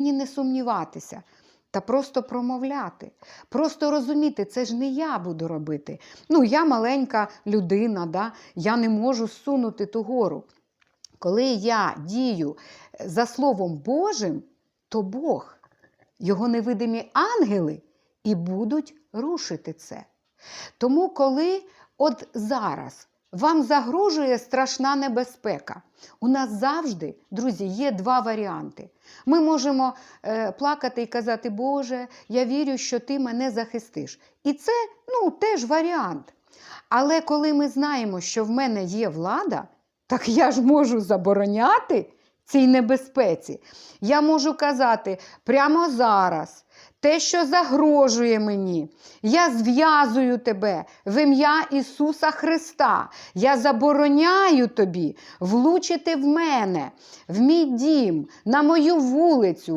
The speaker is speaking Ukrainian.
Ні, не сумніватися. Та просто промовляти, просто розуміти, це ж не я буду робити. Ну, я маленька людина, да? я не можу зсунути ту гору. Коли я дію за Словом Божим, то Бог, його невидимі ангели і будуть рушити це. Тому, коли от зараз вам загрожує страшна небезпека, у нас завжди, друзі, є два варіанти. Ми можемо е, плакати і казати, Боже, я вірю, що ти мене захистиш. І це ну, теж варіант. Але коли ми знаємо, що в мене є влада, так я ж можу забороняти цій небезпеці. Я можу казати прямо зараз. Те, що загрожує мені, я зв'язую тебе в ім'я Ісуса Христа. Я забороняю тобі влучити в мене, в мій дім, на мою вулицю,